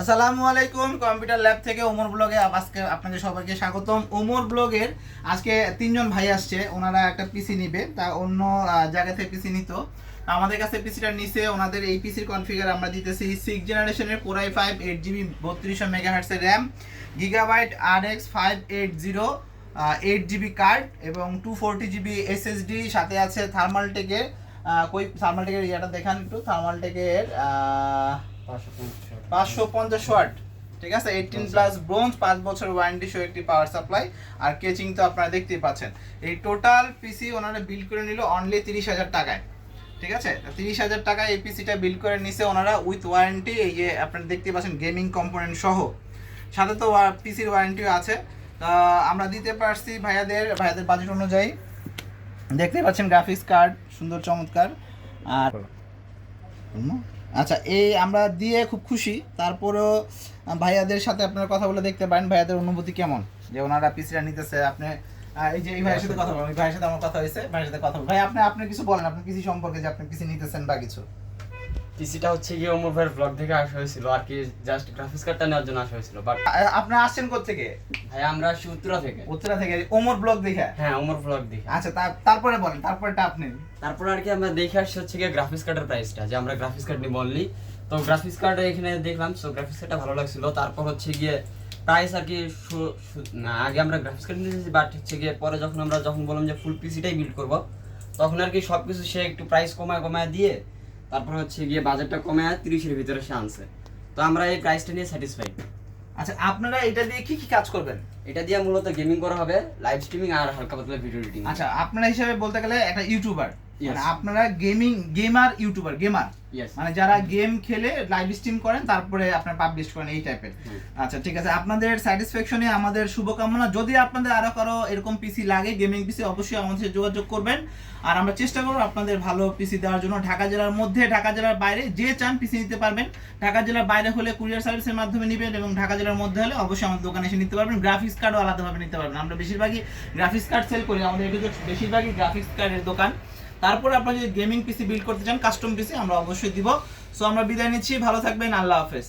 আসসালামু আলাইকুম, computer lab থেকে ওমর ব্লগে আজকে আপনাদের সবাইকে স্বাগতম। ওমর ব্লগের আজকে তিনজন ভাই আসছে, ওনারা একটা পিসি নিবে, তা অন্য জায়গা থেকে পিসি নিত। আমাদের কাছে পিসিটা নিচে ওনাদের এই পিসির কনফিগার আমরা দিতেছি সিক্স জেনারেশনের core i five eight GB বত্রিশশো মেগা হার্টসের র্যাম গিগাবাইট আর X five eight zero eight GB card এবং টু ফোরটি জিবি এসএসডি সাথে আছে থার্মালটেকের কই থার্মালটেকের ইয়াটা দেখান একটু। থার্মালটেকের পাঁচশো পঞ্চাশ ওয়াট। ঠিক আছে? এইটিন প্লাস ব্রোঞ্জ পাঁচ বছর ওয়ারেন্টি সহ একটি পাওয়ার সাপ্লাই আর কেচিং তো আপনারা দেখতেই পাচ্ছেন। এই টোটাল পিসি ওনারা বিল করে নিল অনলি তিরিশ হাজার টাকায়। ঠিক আছে? তিরিশ হাজার টাকায় এই পিসিটা বিল করে নিছে ওনারা উইথ ওয়ারেন্টি এই যে আপনারা দেখতে পাচ্ছেন গেমিং কম্পোনেন্ট সহ। সাথে তো পিসির ওয়ারেন্টিও আছে। তা আমরা দিতে পারছি ভাইয়াদের ভাইয়াদের বাজেট অনুযায়ী। দেখতেই পাচ্ছেন গ্রাফিক্স কার্ড সুন্দর চমৎকার। আর। আচ্ছা এই আমরা দিয়ে খুব খুশি। তারপরেও ভাইয়াদের সাথে আপনার কথা বলে দেখতে পারেন, ভাইয়াদের অনুভূতি কেমন? যে ওনারা পিছিয়ে নিতেছে, আপনি এই যে এই ভাইয়ের সাথে কথা বলেন ভাইয়ের সাথে আমার কথা হয়েছে, ভাইয়ের সাথে কথা ভাই, আপনি আপনি কিছু বলেন, আপনি পিসি সম্পর্কে যে আপনি পিসি নিতেছেন বা কিছু। পিসিটা হচ্ছে গিয়ে ওমর ভাইয়ের ব্লগ থেকে আসা হয়েছিল আর কি জাস্ট গ্রাফিক্স কার্ডটা নেওয়ার জন্য আসা হয়েছিল বাট আহ, আপনারা আসছেন থেকে ভাই আমরা আসছি উত্তরা থেকে। উত্তরা থেকে ওমর ব্লগ দেখে? হ্যাঁ ওমর ব্লগ দেখে। আচ্ছা তারপরে বলেন তারপরেটা আপনি। তারপর আর কি আমরা দেখে আসছি হচ্ছে গিয়ে গ্রাফিক্স কার্ডের প্রাইসটা যে আমরা গ্রাফিক্স কার্ড নিব অনলি তো গ্রাফিক্স কার্ড এখানে দেখলাম সো গ্রাফিক্স কার্ডটা ভালো লাগছিল। তারপর হচ্ছে গিয়ে প্রাইস আর কি না আগে আমরা গ্রাফিক্স কার্ড নিয়েছি বাট হচ্ছে গিয়ে পরে যখন আমরা যখন বললাম যে ফুল পিসিটাই বিল্ড করব তখন আর কি সব কিছু সে একটু প্রাইস কমায় কমায় দিয়ে তারপর হচ্ছে গিয়ে বাজেটটা কমায় তিরিশের ভিতরে সে আনছে। তো আমরা এই প্রাইসটা নিয়ে স্যাটিসফাইড আচ্ছা আপনারা এটা দিয়ে কি কি কাজ করবেন? এটা দিয়ে মূলত গেমিং করা হবে লাইভ স্ট্রিমিং আর হালকা পাতলা ভিডিও এডিটিং আচ্ছা আপনারা হিসাবে বলতে গেলে একটা ইউটিউবার. মানে আপনারা গেমিং গেমার ইউটিউবার গেমার মানে যারা গেম খেলে লাইভ স্ট্রিম করেন তারপরে আপনার পাবলিশ করেন এই টাইপের আচ্ছা ঠিক আছে। আপনাদের স্যাটিসফ্যাকশনে আমাদের শুভকামনা। যদি আপনাদের আরও কারও এরকম পিসি লাগে গেমিং পিসি অবশ্যই আমাদের সাথে যোগাযোগ করবেন। আর আমরা চেষ্টা করব আপনাদের ভালো পিসি দেওয়ার জন্য। ঢাকা জেলার মধ্যে ঢাকা জেলার বাইরে যে চান পিসি নিতে পারবেন। ঢাকা জেলার বাইরে হলে কুরিয়ার সার্ভিসের মাধ্যমে নেবেন এবং ঢাকা জেলার মধ্যে হলে অবশ্যই আমাদের দোকানে এসে নিতে পারবেন। গ্রাফিক্স কার্ডও আলাদাভাবে নিতে পারবেন। আমরা বেশিরভাগই গ্রাফিক্স কার্ড সেল করি। আমাদের বেশিরভাগই গ্রাফিক্স কার্ডের দোকান। তারপরে আপনারা যদি গেমিং পিসি বিল্ড করতে চান কাস্টম পিসি আমরা অবশ্যই দিব। সো আমরা বিদায় নিচ্ছি। ভালো থাকবেন। আল্লাহ হাফেজ।